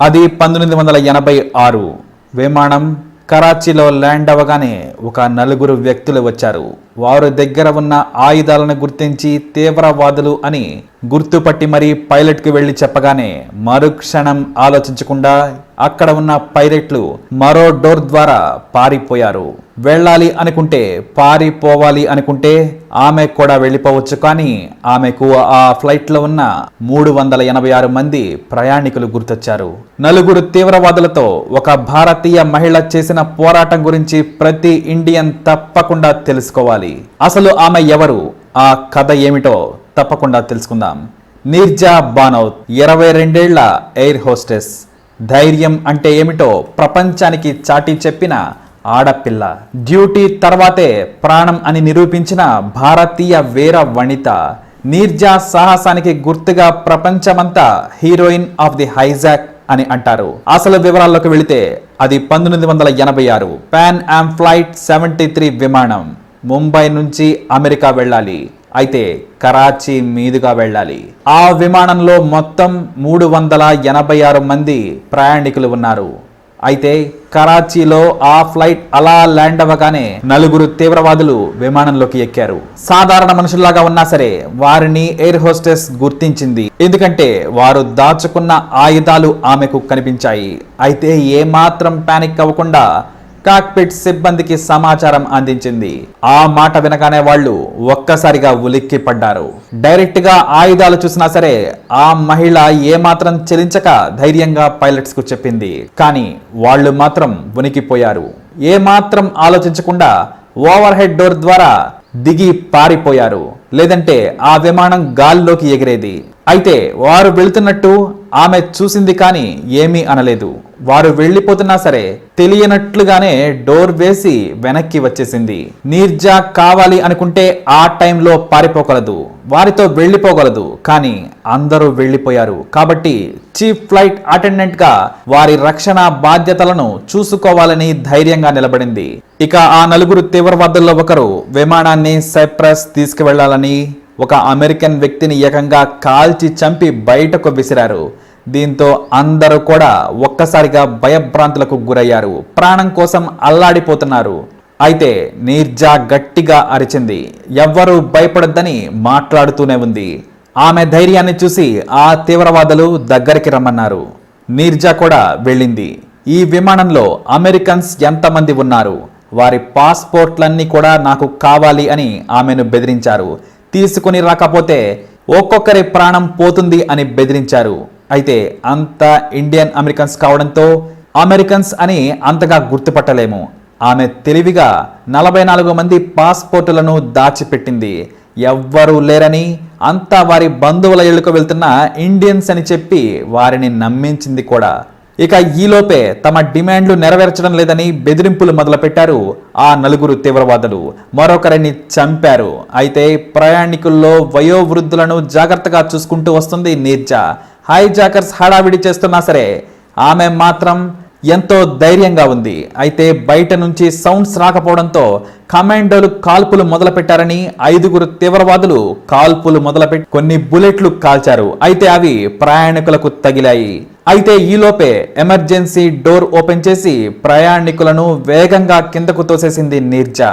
అది పంతొమ్మిది వందల ఎనభై ఆరు. విమానం కరాచీలో ల్యాండ్ అవ్వగానే ఒక నలుగురు వ్యక్తులు వచ్చారు. వారు దగ్గర ఉన్న ఆయుధాలను గుర్తించి తీవ్రవాదులు అని గుర్తుపట్టి మరీ పైలట్కి వెళ్ళి చెప్పగానే మరుక్షణం ఆలోచించకుండా అక్కడ ఉన్న పైలట్లు మరో డోర్ ద్వారా పారిపోయారు. వెళ్ళాలి అనుకుంటే పారిపోవాలి అనుకుంటే ఆమె కూడా వెళ్ళిపోవచ్చు కానీ ఆమెకు ఆ ఫ్లైట్లో ఉన్న మూడు వందల ఎనభై ఆరు మంది ప్రయాణికులు గుర్తొచ్చారు. నలుగురు తీవ్రవాదులతో ఒక భారతీయ మహిళ చేసిన పోరాటం గురించి ప్రతి ఇండియన్ తప్పకుండా తెలుసుకోవాలి. అసలు ఆమె ఎవరు? ఆ కథ ఏమిటో తప్పకుండా తెలుసుకుందాం. నీర్జా బానౌత్ ఇరవై రెండేళ్ళ ఎయిర్ హోస్టెస్. ధైర్యం అంటే ఏమిటో ప్రపంచానికి చాటి చెప్పిన ఆడపిల్ల. డ్యూటీ తర్వాతే ప్రాణం అని నిరూపించిన భారతీయ వీర వనిత. నీర్జా సాహసానికి గుర్తుగా ప్రపంచమంతా హీరోయిన్ ఆఫ్ ది హైజాక్ అని అంటారు. అసలు వివరాల్లోకి వెళితే అది పంతొమ్మిది వందల ఎనభై ఆరు. Pan Am flight seventy three విమానం. ముంబై నుంచి అమెరికా వెళ్ళాలి. అయితే కరాచీ మీదుగా వెళ్ళాలి. ఆ విమానంలో మొత్తం మూడు వందల ఎనభై ఆరు మంది ప్రయాణికులు ఉన్నారు. అయితే కరాచీలో ఆ ఫ్లైట్ అలా ల్యాండ్ అవ్వగానే నలుగురు తీవ్రవాదులు విమానంలోకి ఎక్కారు. సాధారణ మనుషుల్లాగా ఉన్నా సరే వారిని ఎయిర్ హోస్టెస్ గుర్తించింది. ఎందుకంటే వారు దాచుకున్న ఆయుధాలు ఆమెకు కనిపించాయి. అయితే ఏమాత్రం పానిక్ అవ్వకుండా కాక్పిట్ సిబ్బందికి సమాచారం అందించింది. ఆ మాట వినగానే వాళ్ళు ఒక్కసారిగా ఉలిక్కి పడ్డారు డైరెక్ట్గా ఆయుధాలు చూసినా సరే ఆ మహిళ ఏమాత్రం చెలించక ధైర్యంగా పైలట్స్కు చెప్పింది. కానీ వాళ్ళు మాత్రం ఉనికిపోయారు. ఏమాత్రం ఆలోచించకుండా ఓవర్ హెడ్ డోర్ ద్వారా దిగి పారిపోయారు. లేదంటే ఆ విమానం గాల్లోకి ఎగిరేది. అయితే వారు వెళుతున్నట్టు ఆమె చూసింది కానీ ఏమీ అనలేదు. వారు వెళ్ళిపోతున్నా సరే తెలియనట్లుగానే డోర్ వేసి వెనక్కి వచ్చేసింది. నీర్జా కావాలి అనుకుంటే ఆ టైంలో పారిపోగలదు. వారితో వెళ్ళిపోగలదు. కానీ అందరూ వెళ్ళిపోయారు. కాబట్టి చీఫ్ ఫ్లైట్ అటెండెంట్గా వారి రక్షణ బాధ్యతలను చూసుకోవాలని ధైర్యంగా నిలబడింది. ఇక ఆ నలుగురు తీవ్రవాదుల్లో ఒకరు విమానాన్ని సైప్రస్ తీసుకువెళ్ళాలని ఒక అమెరికన్ వ్యక్తిని ఏకంగా కాల్చి చంపి బయటకు విసిరారు. దీంతో అందరూ కూడా ఒక్కసారిగా భయభ్రాంతులకు గురయ్యారు. ప్రాణం కోసం అల్లాడిపోతున్నారు. అయితే నీర్జా గట్టిగా అరిచింది. ఎవ్వరూ భయపడొద్దని మాట్లాడుతూనే ఉంది. ఆమె ధైర్యాన్ని చూసి ఆ తీవ్రవాదులు దగ్గరికి రమ్మన్నారు. నీర్జా కూడా వెళ్ళింది. ఈ విమానంలో అమెరికన్స్ ఎంతమంది ఉన్నారు? వారి పాస్పోర్ట్లన్నీ కూడా నాకు కావాలి అని ఆమెను బెదిరించారు. తీసుకుని రాకపోతే ఒక్కొక్కరి ప్రాణం పోతుంది అని బెదిరించారు. అయితే అంత ఇండియన్ అమెరికన్స్ కావడంతో అమెరికన్స్ అని అంతగా గుర్తుపట్టలేము. ఆమె తెలివిగా నలభై నాలుగు మంది పాస్పోర్టులను దాచిపెట్టింది. ఎవ్వరూ లేరని అంతా వారి బంధువుల ఇళ్ళకు వెళ్తున్న ఇండియన్స్ అని చెప్పి వారిని నమ్మించింది కూడా. ఇక ఈలోపే తమ డిమాండ్లు నెరవేర్చడం లేదని బెదిరింపులు మొదలుపెట్టారు. ఆ నలుగురు తీవ్రవాదులు మరొకరిని చంపారు. అయితే ప్రయాణికుల్లో వయోవృద్ధులను జాగ్రత్తగా చూసుకుంటూ వస్తుంది నీర్జా. హైజాకర్స్ హడావిడి చేస్తున్నా సరే ఆమె మాత్రం ఎంతో ధైర్యంగా ఉంది. అయితే బయట నుంచి సౌండ్స్ రాకపోవడంతో కమాండోలు కాల్పులు మొదలుపెట్టారని ఐదుగురు తీవ్రవాదులు కాల్పులు మొదలుపెట్టి కొన్ని బుల్లెట్లు కాల్చారు. అయితే అవి ప్రయాణికులకు తగిలాయి. అయితే ఈలోపే ఎమర్జెన్సీ డోర్ ఓపెన్ చేసి ప్రయాణికులను వేగంగా కిందకు తోసేసింది నీర్జా.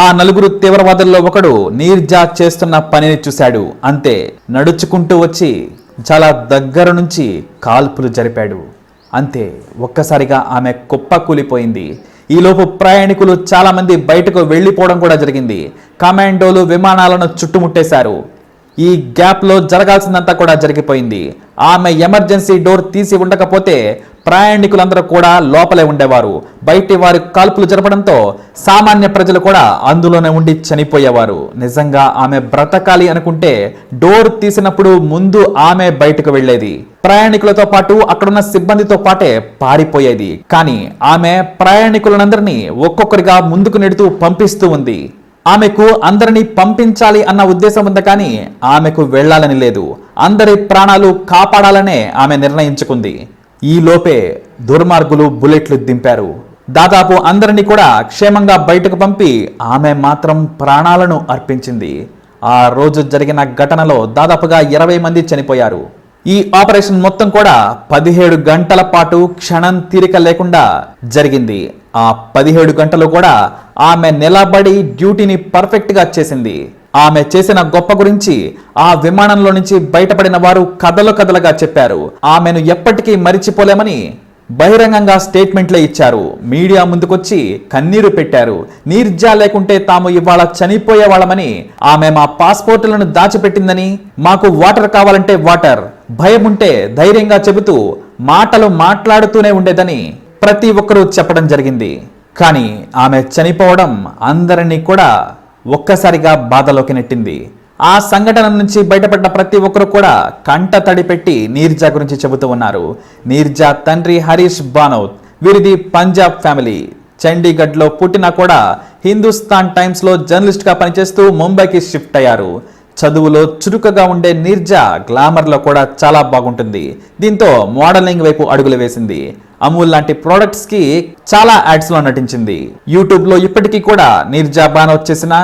ఆ నలుగురు తీవ్రవాదుల్లో ఒకడు నీర్జా చేస్తున్న పనిని చూశాడు. అంతే నడుచుకుంటూ వచ్చి చాలా దగ్గర నుంచి కాల్పులు జరిపాడు. అంతే ఒక్కసారిగా ఆమె కుప్ప కూలిపోయింది. ఈలోపు ప్రయాణికులు చాలామంది బయటకు వెళ్ళిపోవడం కూడా జరిగింది. కమాండోలు విమానాలను చుట్టుముట్టేశారు. ఈ గ్యాప్లో జరగాల్సిందంతా కూడా జరిగిపోయింది. ఆమె ఎమర్జెన్సీ డోర్ తీసి ఉండకపోతే ప్రయాణికులందరూ కూడా లోపలే ఉండేవారు. బయటి వారి కాల్పులు జరపడంతో సామాన్య ప్రజలు కూడా అందులోనే ఉండి చనిపోయేవారు. నిజంగా ఆమె బ్రతకాలి అనుకుంటే డోర్ తీసినప్పుడు ముందు ఆమె బయటకు వెళ్ళేది. ప్రయాణికులతో పాటు అక్కడున్న సిబ్బందితో పాటే పారిపోయేది. కానీ ఆమె ప్రయాణికులందరినీ ఒక్కొక్కరిగా ముందుకు నెడుతూ పంపిస్తూ ఉంది. ఆమెకు అందరినీ పంపించాలి అన్న ఉద్దేశం ఉంది కానీ ఆమెకు వెళ్ళాలని లేదు. అందరి ప్రాణాలు కాపాడాలనే ఆమె నిర్ణయించుకుంది. ఈ లోపే దుర్మార్గులు బుల్లెట్లు దింపారు. దాదాపు అందరినీ కూడా క్షేమంగా బయటకు పంపి ఆమె మాత్రం ప్రాణాలను అర్పించింది. ఆ రోజు జరిగిన ఘటనలో దాదాపుగా ఇరవై మంది చనిపోయారు. ఈ ఆపరేషన్ మొత్తం కూడా పదిహేడు గంటల పాటు క్షణం తీరిక లేకుండా జరిగింది. ఆ పదిహేడు గంటలు కూడా ఆమె నిలబడి డ్యూటీని పర్ఫెక్ట్గా చేసింది. ఆమె చేసిన గొప్ప గురించి ఆ విమానంలో నుంచి బయటపడిన వారు కథలు కథలుగా చెప్పారు. ఆమెను ఎప్పటికీ మరిచిపోలేమని బహిరంగంగా స్టేట్మెంట్లే ఇచ్చారు. మీడియా ముందుకొచ్చి కన్నీరు పెట్టారు. నీర్జా లేకుంటే తాము ఇవాళ చనిపోయేవాళ్ళమని ఆమె మా పాస్పోర్టులను దాచిపెట్టిందని మాకు వాటర్ కావాలంటే వాటర్ భయం ఉంటే ధైర్యంగా చెబుతూ మాటలు మాట్లాడుతూనే ఉండేదని ప్రతి ఒక్కరూ చెప్పడం జరిగింది. కానీ ఆమె చనిపోవడం అందరినీ కూడా ఒక్కసారిగా బాధలోకి నెట్టింది. ఆ సంఘటన నుంచి బయటపడ్డ ప్రతి ఒక్కరు కూడా కంట తడిపెట్టి నీర్జా గురించి చెబుతూ ఉన్నారు. నీర్జా తండ్రి హరీష్ బానౌత్ వీరిది పంజాబ్ ఫ్యామిలీ. చండీగఢ్లో పుట్టినా కూడా హిందుస్థాన్ టైమ్స్లో జర్నలిస్ట్గా పనిచేస్తూ ముంబైకి షిఫ్ట్ అయ్యారు. చదువులో చురుకుగా ఉండే నీర్జా గ్లామర్లో కూడా చాలా బాగుంటుంది. దీంతో మోడలింగ్ వైపు అడుగులు వేసింది. అమూల్ లాంటి ప్రోడక్ట్స్కి చాలా యాడ్స్లో నటించింది. యూట్యూబ్లో ఇప్పటికీ కూడా నీర్జా బాగా వచ్చేసిన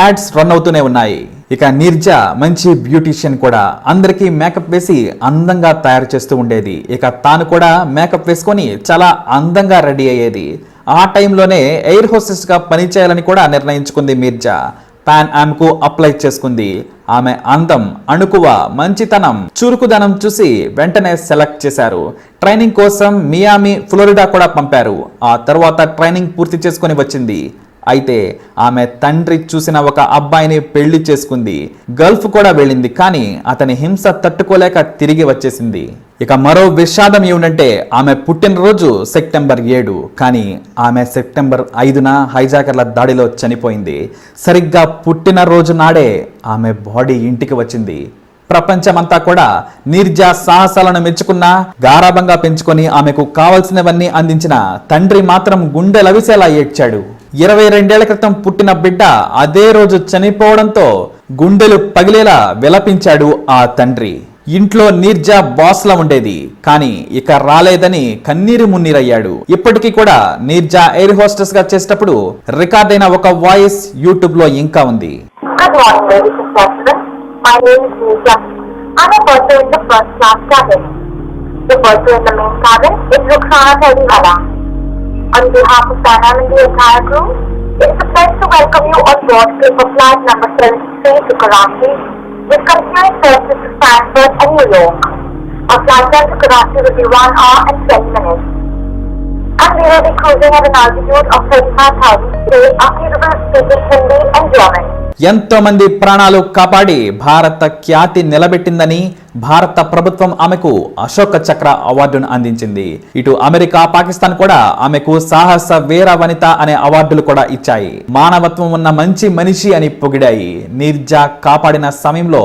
యాడ్స్ రన్ అవుతూనే ఉన్నాయి. ఇక నీర్జా మంచి బ్యూటీషియన్ కూడా. అందరికీ మేకప్ వేసి అందంగా తయారు చేస్తూ ఉండేది. ఇక తాను కూడా మేకప్ వేసుకొని చాలా అందంగా రెడీ అయ్యేది. ఆ టైంలోనే ఎయిర్ హోస్టెస్గా పనిచేయాలని కూడా నిర్ణయించుకుంది మీర్జా పాన్ ఆమ్కు అప్లై చేసుకుంది. ఆమె అందం అణుకువ మంచితనం చురుకుదనం చూసి వెంటనే సెలెక్ట్ చేశారు. ట్రైనింగ్ కోసం మియామి ఫ్లోరిడా కూడా పంపారు. ఆ తర్వాత ట్రైనింగ్ పూర్తి చేసుకొని వచ్చింది. అయితే ఆమె తండ్రి చూసిన ఒక అబ్బాయిని పెళ్ళి చేసుకుంది. గల్ఫ్ కూడా వెళ్ళింది కానీ అతని హింస తట్టుకోలేక తిరిగి వచ్చేసింది. ఇక మరో విషాదం ఏమిటంటే ఆమె పుట్టినరోజు సెప్టెంబర్ ఏడు కానీ ఆమె సెప్టెంబర్ ఐదున హైజాకర్ల దాడిలో చనిపోయింది. సరిగ్గా పుట్టినరోజు నాడే ఆమె బాడీ ఇంటికి వచ్చింది. ప్రపంచమంతా కూడా నీర్జా సాహసాలను మెచ్చుకున్న గారాభంగా పెంచుకొని ఆమెకు కావలసినవన్నీ అందించిన తండ్రి మాత్రం గుండె లవిసేలా ఏడ్చాడు. ఇరవై రెండేళ్ళ క్రితం పుట్టిన బిడ్డ అదే రోజు చనిపోవడంతో గుండెలు పగిలేలా విలపించాడు ఆ తండ్రి. ఇంట్లో నీర్జా బాస్లా ఉండేది కానీ ఇక రాలేదని కన్నీరు మున్నీరయ్యాడు. ఇప్పటికీ కూడా నీర్జా ఎయిర్ హోస్టెస్గా చేసేటప్పుడు రికార్డ్ అయిన ఒక వాయిస్ యూట్యూబ్లో ఇంకా ఉంది. The person in the main cabin is Rukhsana Thadiwala. On behalf of Dana and the entire crew, it's a pleasure to welcome you on board paper flight number 73 to Karachi with continuing services to Frankfurt and New York. Our flight time to Karachi will be 1 hour and 20 minutes. And we will be cruising at an altitude of 35,000 feet. Our people will speak Hindi and German. ఎంతో మంది ప్రాణాలు కాపాడి భారత ఖ్యాతి నిలబెట్టిందని భారత ప్రభుత్వం ఆమెకు అశోక చక్ర అవార్డును అందించింది. ఇటు అమెరికా పాకిస్తాన్ కూడా ఆమెకు సాహస వీర వనిత అనే అవార్డులు కూడా ఇచ్చాయి. మానవత్వం ఉన్న మంచి మనిషి అని పొగిడాయి. నిర్జా కాపాడిన సమయంలో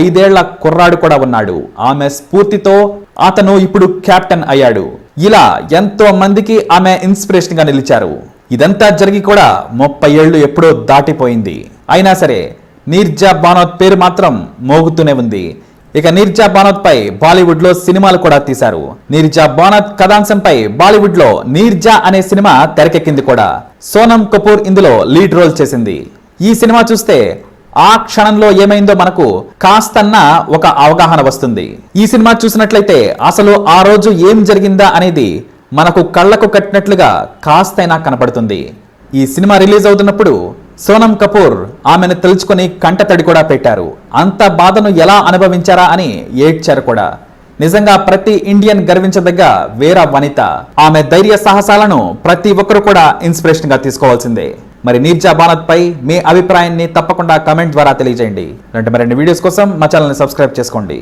ఐదేళ్ళ కుర్రాడు కూడా ఉన్నాడు. ఆమె స్ఫూర్తితో అతను ఇప్పుడు కెప్టెన్ అయ్యాడు. ఇలా ఎంతో మందికి ఆమె ఇన్స్పిరేషన్గా నిలిచారు. ఇదంతా జరిగి కూడా ముప్పై ఏళ్ళు ఎప్పుడో దాటిపోయింది. అయినా సరే నీర్జా బానోత్ పేరు మాత్రం మోగుతూనే ఉంది. ఇక నీర్జా బానోత్ పై బాలీవుడ్లో సినిమాలు కూడా తీశారు. నీర్జా బానోత్ కథాంశంపై బాలీవుడ్లో నీర్జా అనే సినిమా తెరకెక్కింది కూడా. సోనం కపూర్ ఇందులో లీడ్ రోల్ చేసింది. ఈ సినిమా చూస్తే ఆ క్షణంలో ఏమైందో మనకు కాస్తన్న ఒక అవగాహన వస్తుంది. ఈ సినిమా చూసినట్లయితే అసలు ఆ రోజు ఏం జరిగిందా అనేది మనకు కళ్ళకు కట్టినట్లుగా కాస్తైనా కనపడుతుంది. ఈ సినిమా రిలీజ్ అవుతున్నప్పుడు సోనం కపూర్ ఆమెను తెలుసుకొని కంటతడి కూడా పెట్టారు. అంత బాధను ఎలా అనుభవించారా అని ఏడ్చారు కూడా. నిజంగా ప్రతి ఇండియన్ గర్వించదగ్గ వీర వనిత. ఆమె ధైర్య సాహసాలను ప్రతి ఒక్కరు కూడా ఇన్స్పిరేషన్గా తీసుకోవాల్సిందే. మరి నీర్జా బానత్ పై మీ అభిప్రాయాన్ని తప్పకుండా కమెంట్ ద్వారా తెలియజేయండి. ఇలాంటి మరిన్ని వీడియోస్ కోసం మా ఛానల్ని సబ్స్క్రైబ్ చేసుకోండి.